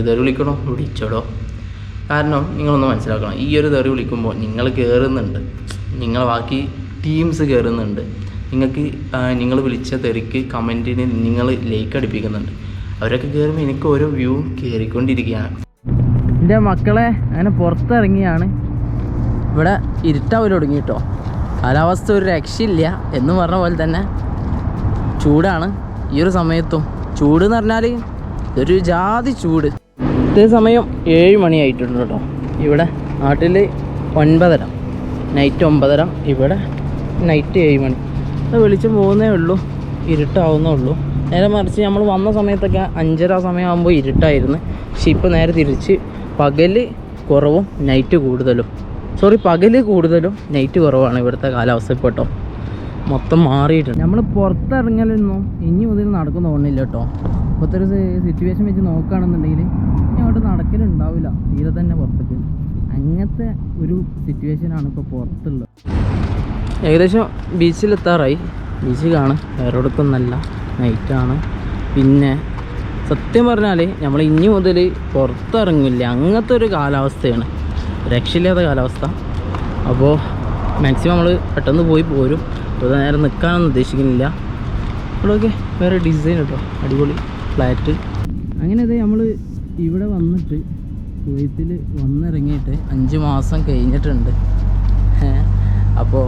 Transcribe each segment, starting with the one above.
തെറി വിളിക്കണോ? വിളിച്ചോടോ. കാരണം നിങ്ങളൊന്ന് മനസ്സിലാക്കണം. ഈ ഒരു തെറി വിളിക്കുമ്പോൾ നിങ്ങൾ കയറുന്നുണ്ട് നിങ്ങൾ ബാക്കി ടീംസ് കയറുന്നുണ്ട് നിങ്ങൾക്ക് നിങ്ങൾ വിളിച്ച തെറിക്ക് കമന്റിന് നിങ്ങൾ ലൈക്ക് അടിപ്പിക്കുന്നുണ്ട്. അവരൊക്കെ കയറുമ്പോൾ എനിക്ക് ഓരോ വ്യൂ കയറിക്കൊണ്ടിരിക്കുകയാണ് എന്റെ മക്കളെ അങ്ങനെ പുറത്തിറങ്ങിയാണ്. ഇവിടെ ഇരുട്ടാവൽ തുടങ്ങി കേട്ടോ. കാലാവസ്ഥ ഒരു രക്ഷയില്ല എന്ന് പറഞ്ഞ പോലെ തന്നെ ചൂടാണ്. ഈ ഒരു സമയത്തും ചൂട് എന്ന് പറഞ്ഞാൽ ഇതൊരു ജാതി ചൂട്. സമയം ഏഴ് മണിയായിട്ടുണ്ട് കേട്ടോ. ഇവിടെ നാട്ടിൽ ഒൻപതര നൈറ്റ് ഒമ്പതര ഇവിടെ നൈറ്റ് ഏഴ് മണി. വെളിച്ചം പോകുന്നേ ഉള്ളൂ ഇരുട്ടാവുന്നേ ഉള്ളൂ. നേരെ മറിച്ച് നമ്മൾ വന്ന സമയത്തൊക്കെ അഞ്ചര സമയമാകുമ്പോൾ ഇരുട്ടായിരുന്നു. പക്ഷെ ഇപ്പോൾ നേരെ തിരിച്ച് പകൽ കുറവും നൈറ്റ് കൂടുതലും. സോറി പകൽ കൂടുതലും നൈറ്റ് കുറവാണ് ഇവിടുത്തെ കാലാവസ്ഥ ഇപ്പോൾ മൊത്തം മാറിയിട്ടുണ്ട്. നമ്മൾ പുറത്തിറങ്ങലൊന്നും ഇനി മുതൽ നടക്കുന്ന തോന്നില്ല കേട്ടോ. ഇപ്പോഴത്തെ ഒരു സിറ്റുവേഷൻ വെച്ച് നോക്കുകയാണെന്നുണ്ടെങ്കിൽ തന്നെ പുറത്തേക്ക്. അങ്ങനത്തെ ഒരു സിറ്റുവേഷൻ ആണ് ഇപ്പോൾ പുറത്തുള്ളത്. ഏകദേശം ബീച്ചിലെത്താറായി. ബീച്ച് കാണും. വേറെടുക്കൊന്നല്ല നൈറ്റാണ് പിന്നെ സത്യം പറഞ്ഞാൽ നമ്മൾ ഇനി മുതൽ പുറത്തിറങ്ങില്ല. അങ്ങനത്തെ ഒരു കാലാവസ്ഥയാണ്. രക്ഷയില്ലാത്ത കാലാവസ്ഥ. അപ്പോൾ മാക്സിമം നമ്മൾ പെട്ടെന്ന് പോയി പോരും. അപ്പോൾ നേരെ നിൽക്കാനൊന്നും ഉദ്ദേശിക്കുന്നില്ല. അവിടെയൊക്കെ വേറെ ഡിസൈൻ കേട്ടോ അടിപൊളി ഫ്ലാറ്റ് അങ്ങനെ അതെ നമ്മൾ ഇവിടെ വന്നിട്ട് കുവൈത്തിൽ വന്നിറങ്ങിയിട്ട് അഞ്ച് മാസം കഴിഞ്ഞിട്ടുണ്ട്. അപ്പോൾ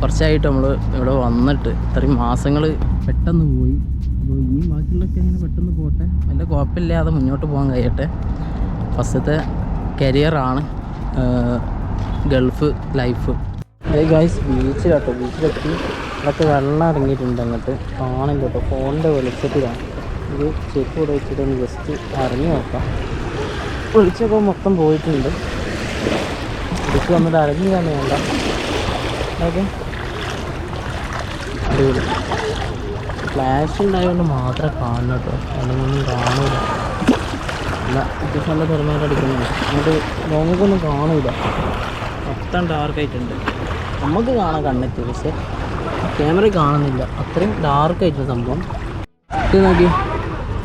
കുറച്ചായിട്ട് നമ്മൾ ഇവിടെ വന്നിട്ട് ഇത്രയും മാസങ്ങൾ പെട്ടെന്ന് പോയി. അപ്പോൾ ഇനി ബാക്കിയുള്ളതൊക്കെ അങ്ങനെ പെട്ടെന്ന് പോട്ടെ. വല്ല കുഴപ്പമില്ലാതെ മുന്നോട്ട് പോകാൻ കഴിയട്ടെ. ഫസ്റ്റത്തെ കരിയറാണ് ഗൾഫ് ലൈഫ് ഗൈസ് ബീച്ചിലാട്ടോ. ബീച്ചിലെത്തി. ഇതൊക്കെ വെള്ളം ഇറങ്ങിയിട്ടുണ്ട് അങ്ങോട്ട്. കാണില്ല കേട്ടോ. ഫോണിന്റെ വെളിച്ചത്തിലാണ്. ഇത് ചെപ്പ് കൂടെ വെച്ചിട്ട് ഒന്ന് ജസ്റ്റ് ഇറങ്ങി നോക്കാം. വെളിച്ചമൊക്കെ മൊത്തം പോയിട്ടുണ്ട്. ഇതിക്ക് വന്നിട്ട് ഇറങ്ങി തന്നെ വേണ്ട. ഓക്കെ. അടിപൊളി. ഫ്ലാഷ് ഉണ്ടായതുകൊണ്ട് മാത്രമേ കാണുന്നു കേട്ടോ. അതൊന്നും കാണൂല. അല്ല അത്യാവശ്യം നല്ല തിരമായിട്ട് അടിക്കുന്നുണ്ട്. എന്നിട്ട് ലോങ്ങൊന്നും കാണൂല. മൊത്തം ഡാർക്കായിട്ടുണ്ട് നമുക്ക് കാണാൻ കണ്ണെത്തി പക്ഷേ ക്യാമറ കാണുന്നില്ല. അത്രയും ഡാർക്കായിട്ടുണ്ട് സംഭവം. ഇത് നോക്കി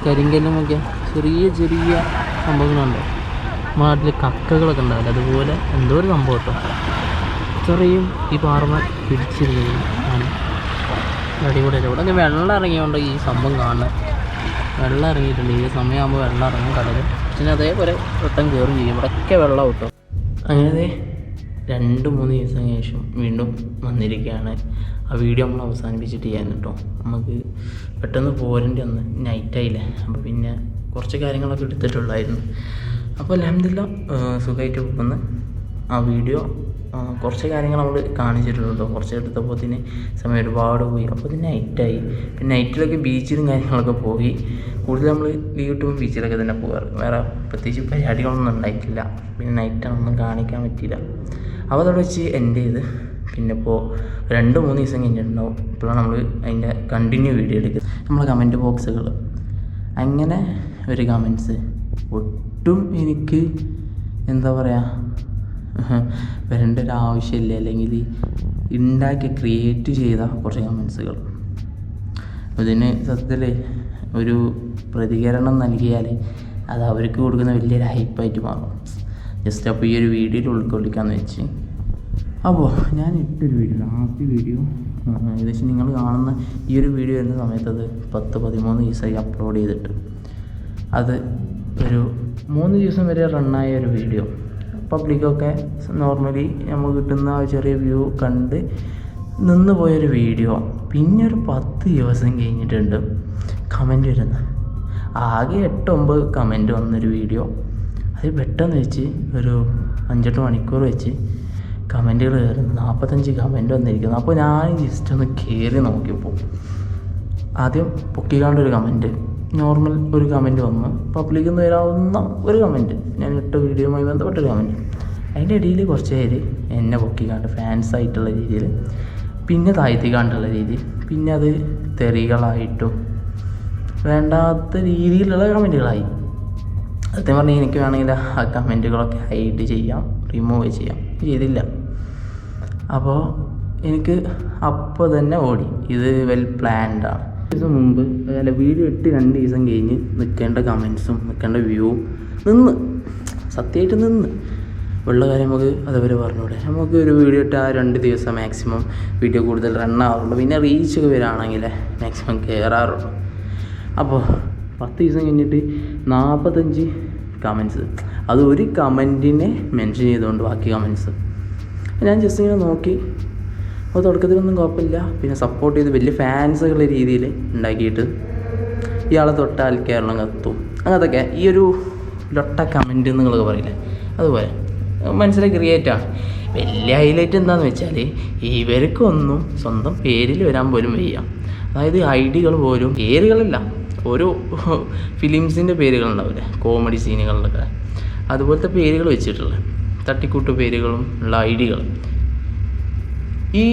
കരിങ്കല്ലും നോക്കിയാൽ ചെറിയ ചെറിയ സംഭവങ്ങളുണ്ടോ. നാട്ടിൽ കക്കകളൊക്കെ ഉണ്ടാവില്ല? അതുപോലെ എന്തോ ഒരു സംഭവം കേട്ടോ. ഇത്രയും ഈ പാറമ പിടിച്ചിരുന്നു ആണ് അടിപൊളിയല്ല ഇവിടെ വെള്ളം ഇറങ്ങിയോണ്ട് ഈ സംഭവം കാണുന്നത് വെള്ളം ഇറങ്ങിയിട്ടുണ്ട്. ഈ സമയമാകുമ്പോൾ വെള്ളം ഇറങ്ങും കടലിൽ പിന്നെ അതേപോലെ വെട്ടം കയറും ചെയ്യും. ഇവിടെയൊക്കെ വെള്ളം കിട്ടും. അങ്ങനെ രണ്ട് മൂന്ന് ദിവസം ശേഷം വീണ്ടും വന്നിരിക്കുകയാണ്. ആ വീഡിയോ നമ്മൾ അവസാനിപ്പിച്ചിട്ട് ചെയ്യാൻ കേട്ടോ. നമുക്ക് പെട്ടെന്ന് പോരേണ്ടി വന്ന് നൈറ്റായില്ലേ അപ്പോൾ പിന്നെ കുറച്ച് കാര്യങ്ങളൊക്കെ എടുത്തിട്ടുള്ളായിരുന്നു. അപ്പോൾ അലഹമില്ല സുഖമായിട്ട് പോകുന്ന. ആ വീഡിയോ കുറച്ച് കാര്യങ്ങൾ നമ്മൾ കാണിച്ചിട്ടുള്ളൂ കുറച്ച് എടുത്തപ്പോൾ തന്നെ സമയം ഒരുപാട് പോയി. അപ്പോൾ തന്നെ നൈറ്റായി പിന്നെ നൈറ്റിലൊക്കെ ബീച്ചിലും കാര്യങ്ങളൊക്കെ പോയി. കൂടുതൽ നമ്മൾ ലീവ് കിട്ടുമ്പോൾ ബീച്ചിലൊക്കെ തന്നെ പോകാറ് വേറെ പ്രത്യേകിച്ച് പരിപാടികളൊന്നും ഉണ്ടായിട്ടില്ല. പിന്നെ നൈറ്റാണൊന്നും കാണിക്കാൻ പറ്റിയില്ല. അപ്പോൾ അതോടെ വെച്ച് എന്റെ ഇത് പിന്നെ ഇപ്പോൾ രണ്ട് മൂന്ന് ദിവസം കഴിഞ്ഞിട്ടുണ്ടാവും. ഇപ്പോഴാണ് നമ്മൾ അതിന്റെ കണ്ടിന്യൂ വീഡിയോ എടുക്കുന്നത്. നമ്മളെ കമന്റ് ബോക്സുകൾ അങ്ങനെ ഒരു കമൻസ് ഒട്ടും എനിക്ക് എന്താ പറയുക വരേണ്ട ഒരു ആവശ്യമില്ല. അല്ലെങ്കിൽ ഉണ്ടാക്കി ക്രിയേറ്റ് ചെയ്ത കുറച്ച് കമൻസുകൾ ഇതിന് സത്യത്തിൽ ഒരു പ്രതികരണം നൽകിയാൽ അത് അവർക്ക് കൊടുക്കുന്ന വലിയൊരു ഹൈപ്പായിട്ട് മാറും. ജസ്റ്റ് അപ്പോൾ ഈ ഒരു വീഡിയോയിൽ ഉൾക്കൊള്ളിക്കാമെന്ന് വെച്ച്. അപ്പോൾ ഞാൻ ഇട്ടൊരു വീഡിയോ ലാസ്റ്റ് വീഡിയോ ഏകദേശം നിങ്ങൾ കാണുന്ന ഈ ഒരു വീഡിയോ വരുന്ന സമയത്ത് അത് പത്ത് പതിമൂന്ന് ദിവസമായി അപ്ലോഡ് ചെയ്തിട്ട്. അത് ഒരു മൂന്ന് ദിവസം വരെ റണ്ണായ ഒരു വീഡിയോ. പബ്ലിക്കൊക്കെ നോർമലി നമുക്ക് കിട്ടുന്ന ചെറിയ വ്യൂ കണ്ട് നിന്ന് പോയൊരു വീഡിയോ. പിന്നെ ഒരു പത്ത് ദിവസം കഴിഞ്ഞിട്ടുണ്ട് കമന്റ് വരുന്ന. ആകെ എട്ട് ഒമ്പത് കമന്റ് വന്നൊരു വീഡിയോ. അത് പെട്ടെന്ന് വെച്ച് ഒരു അഞ്ചെട്ട് മണിക്കൂർ വെച്ച് കമന്റുകൾ കയറുന്നു നാൽപ്പത്തഞ്ച് കമന്റ് വന്നിരിക്കുന്നു. അപ്പോൾ ഞാൻ ജസ്റ്റ് ഒന്ന് കയറി നോക്കിയപ്പോൾ ആദ്യം പൊക്കിക്കാണ്ടൊരു കമന്റ് നോർമൽ ഒരു കമന്റ് വന്നു. പബ്ലിക്കിൽ നിന്ന് വരാവുന്ന ഒരു കമന്റ് ഞാൻ ഇട്ട വീഡിയോയുമായി ബന്ധപ്പെട്ടൊരു കമന്റ് അതിന്റെ ഇടയിൽ കുറച്ച് പേര് എന്നെ പൊക്കിക്കാണ്ട് ഫാൻസ് ആയിട്ടുള്ള രീതിയിൽ പിന്നെ താഴ്ത്തിക്കാണ്ടുള്ള രീതി പിന്നെ അത് തെറികളായിട്ടും വേണ്ടാത്ത രീതിയിലുള്ള കമന്റുകളായി സത്യം പറഞ്ഞാൽ എനിക്ക് വേണമെങ്കിൽ ആ കമന്റുകളൊക്കെ ഹൈഡ് ചെയ്യാം റിമൂവ് ചെയ്യാം. ചെയ്തില്ല. അപ്പോൾ എനിക്ക് അപ്പോൾ തന്നെ ഓടി. ഇത് വെൽ പ്ലാൻഡാണ് ദിവസം മുമ്പ് അല്ല വീഡിയോ ഇട്ട് രണ്ട് ദിവസം കഴിഞ്ഞ് നിൽക്കേണ്ട കമൻസും നിൽക്കേണ്ട വ്യൂവും നിന്ന്. സത്യമായിട്ട് നിന്ന്. ഉള്ള കാര്യം നമുക്ക് അതേപോലെ പറഞ്ഞൂടെ. നമുക്ക് ഒരു വീഡിയോ ഇട്ട് ആ രണ്ട് ദിവസം മാക്സിമം വീഡിയോ കൂടുതൽ റൺ ആവാറുള്ളൂ. പിന്നെ റീച്ച് വരാണെങ്കിൽ മാക്സിമം കയറാറുള്ളൂ അപ്പോൾ പത്ത് ദിവസം കഴിഞ്ഞിട്ട് നാൽപ്പത്തഞ്ച് കമൻസ് അത് ഒരു കമന്റിനെ മെൻഷൻ ചെയ്തുകൊണ്ട് ബാക്കി കമൻസ് ഞാൻ ജസ്റ്റ് ഇങ്ങനെ നോക്കി. അപ്പോൾ തുടക്കത്തിലൊന്നും കുഴപ്പമില്ല. പിന്നെ സപ്പോർട്ട് ചെയ്ത് വലിയ ഫാൻസുകളുടെ രീതിയിൽ ഉണ്ടാക്കിയിട്ട് ഇയാളെ തൊട്ടാൽ കേരളം കത്തും. അങ്ങനത്തൊക്കെ ഈ ഒരു ലൊട്ട കമന്റ് നിങ്ങളൊക്കെ പറയില്ലേ? അതുപോലെ. മനസ്സിലായി ക്രിയേറ്റാണ് വലിയ ഹൈലൈറ്റ് എന്താണെന്ന് വെച്ചാൽ ഇവർക്കൊന്നും സ്വന്തം പേരിൽ വരാൻ പോലും വയ്യ. അതായത് ഐഡികൾ പോലും പേരുകളില്ല ഓരോ ഫിലിംസിന്റെ പേരുകളുണ്ടാവില്ലേ കോമഡി സീനുകളിലൊക്കെ അതുപോലത്തെ പേരുകൾ വെച്ചിട്ടുള്ളത്. തട്ടിക്കൂട്ട് പേരുകളും ഉള്ള ഐഡികൾ. ഈ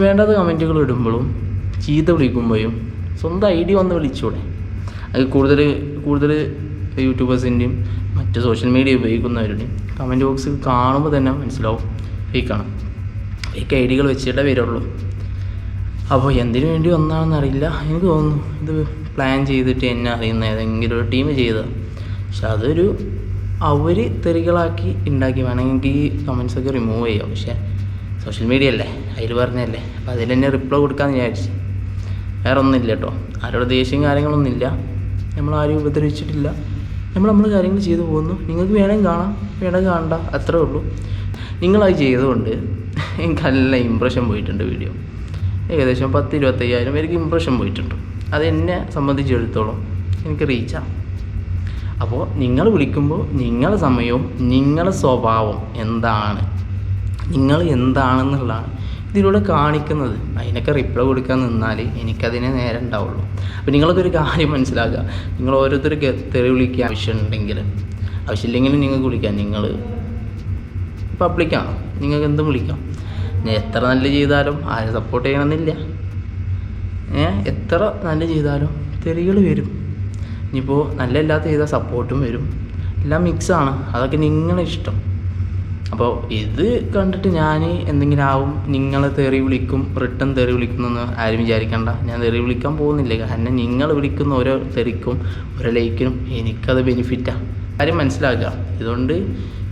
വേണ്ടാത്ത കമന്റുകൾ ഇടുമ്പോഴും ചീത്ത വിളിക്കുമ്പോഴും സ്വന്തം ഐ ഡി വന്ന് വിളിച്ചൂടെ. അത് കൂടുതൽ കൂടുതൽ യൂട്യൂബേഴ്സിന്റെയും മറ്റ് സോഷ്യൽ മീഡിയ ഉപയോഗിക്കുന്നവരുടെയും കമന്റ് ബോക്സ് കാണുമ്പോൾ തന്നെ മനസ്സിലാവും. ഫേക്കാണ് ഫേക്ക് ഐ ഡികൾ വെച്ചിട്ടേ വരുള്ളൂ. അപ്പോൾ എന്തിനു വേണ്ടി വന്നാണെന്ന് അറിയില്ല. എനിക്ക് തോന്നുന്നു ഇത് പ്ലാൻ ചെയ്തിട്ട് എന്നെ അറിയുന്ന ഏതെങ്കിലും ഒരു ടീം ചെയ്തതാണ് പക്ഷെ അതൊരു അവർ തെറികളാക്കി ഉണ്ടാക്കി വേണമെങ്കിൽ ഈ കമൻസൊക്കെ റിമൂവ് ചെയ്യാം. പക്ഷേ സോഷ്യൽ മീഡിയ അല്ലേ? അതിൽ പറഞ്ഞല്ലേ അപ്പോൾ അതിൽ തന്നെ റിപ്ലൈ കൊടുക്കാമെന്ന് വിചാരിച്ചു. വേറെ ഒന്നുമില്ല കേട്ടോ ആരോട് ദേഷ്യം കാര്യങ്ങളൊന്നുമില്ല നമ്മൾ ആരും ഉപദ്രവിച്ചിട്ടില്ല. നമ്മൾ നമ്മൾ കാര്യങ്ങൾ ചെയ്തു പോകുന്നു. നിങ്ങൾക്ക് വേണമെങ്കിൽ കാണാം. വേണമെങ്കിൽ കാണണ്ട. അത്രേ ഉള്ളൂ. നിങ്ങളത് ചെയ്തുകൊണ്ട് എനിക്ക് നല്ല ഇമ്പ്രഷൻ പോയിട്ടുണ്ട് വീഡിയോ ഏകദേശം പത്ത് ഇരുപത്തയ്യായിരം പേർക്ക് ഇമ്പ്രഷൻ പോയിട്ടുണ്ട്. അത് എന്നെ സംബന്ധിച്ചിടത്തോളം എനിക്ക് റീച്ചാണ് അപ്പോൾ നിങ്ങൾ വിളിക്കുമ്പോൾ നിങ്ങളുടെ സമയവും നിങ്ങളുടെ സ്വഭാവം എന്താണ്? നിങ്ങൾ എന്താണെന്നുള്ളതാണ് ഇതിലൂടെ കാണിക്കുന്നത്. അതിനൊക്കെ റിപ്ലൈ കൊടുക്കാൻ നിന്നാൽ എനിക്കതിനെ നേരെ ഉണ്ടാവുള്ളൂ. അപ്പോൾ നിങ്ങളൊക്കെ ഒരു കാര്യം മനസ്സിലാക്കുക. നിങ്ങൾ ഓരോരുത്തർക്ക് തെറി വിളിക്കുക ആവശ്യമുണ്ടെങ്കിൽ ആവശ്യമില്ലെങ്കിലും നിങ്ങൾക്ക് വിളിക്കാം. നിങ്ങൾ പബ്ലിക്കാണ് നിങ്ങൾക്ക് എന്തും വിളിക്കാം. ഞാൻ എത്ര നല്ല ചെയ്താലും ആരും സപ്പോർട്ട് ചെയ്യണമെന്നില്ല. എത്ര നല്ല ചെയ്താലും തെറികൾ വരും. ഇനിയിപ്പോൾ നല്ല ഇല്ലാത്ത ചെയ്താൽ സപ്പോർട്ടും വരും. എല്ലാം മിക്സാണ് അതൊക്കെ നിങ്ങളെ ഇഷ്ടം. അപ്പോൾ ഇത് കണ്ടിട്ട് ഞാൻ എന്തെങ്കിലും ആവും നിങ്ങളെ തെറി വിളിക്കും റിട്ടേൺ തെറി വിളിക്കുന്നെന്ന് ആരും വിചാരിക്കണ്ട. ഞാൻ തെറി വിളിക്കാൻ പോകുന്നില്ല. കാരണം നിങ്ങൾ വിളിക്കുന്ന ഓരോ തെറിക്കും ഓരോ ലൈക്കിനും എനിക്കത് ബെനിഫിറ്റാണ് കാര്യം മനസ്സിലാക്കുക. ഇതുകൊണ്ട്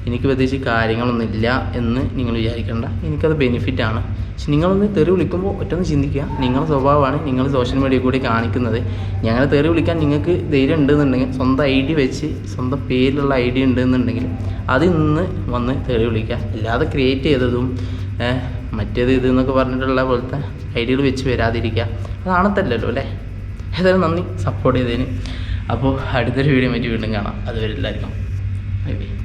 എനിക്ക് പ്രത്യേകിച്ച് കാര്യങ്ങളൊന്നുമില്ല എന്ന് നിങ്ങൾ വിചാരിക്കേണ്ട. എനിക്കത് ആണ്. പക്ഷെ നിങ്ങളൊന്ന് തെറി വിളിക്കുമ്പോൾ ഒറ്റൊന്ന് ചിന്തിക്കുക. നിങ്ങളുടെ സ്വഭാവമാണ് നിങ്ങൾ സോഷ്യൽ മീഡിയ കൂടി കാണിക്കുന്നത്. ഞങ്ങളെ തെറി വിളിക്കാൻ നിങ്ങൾക്ക് ധൈര്യം ഉണ്ടെന്നുണ്ടെങ്കിൽ സ്വന്തം ഐ ഡി വെച്ച് സ്വന്തം പേരിലുള്ള ഐ ഡി ഉണ്ടെന്നുണ്ടെങ്കിൽ അതിൽ നിന്ന് വന്ന് തെറി വിളിക്കുക. അല്ലാതെ ക്രിയേറ്റ് ചെയ്തതും മറ്റേത് ഇത് എന്നൊക്കെ പറഞ്ഞിട്ടുള്ള പോലത്തെ ഐഡിയകൾ വെച്ച് വരാതിരിക്കുക. അതാണത്തല്ലല്ലോ അല്ലേ? ഏതായാലും നന്ദി. സപ്പോർട്ട് ചെയ്തതിന്. അപ്പോൾ അടുത്തൊരു വീഡിയോ മറ്റു വീണ്ടും കാണാം. അതുവരെ എല്ലാവർക്കും. Bye bye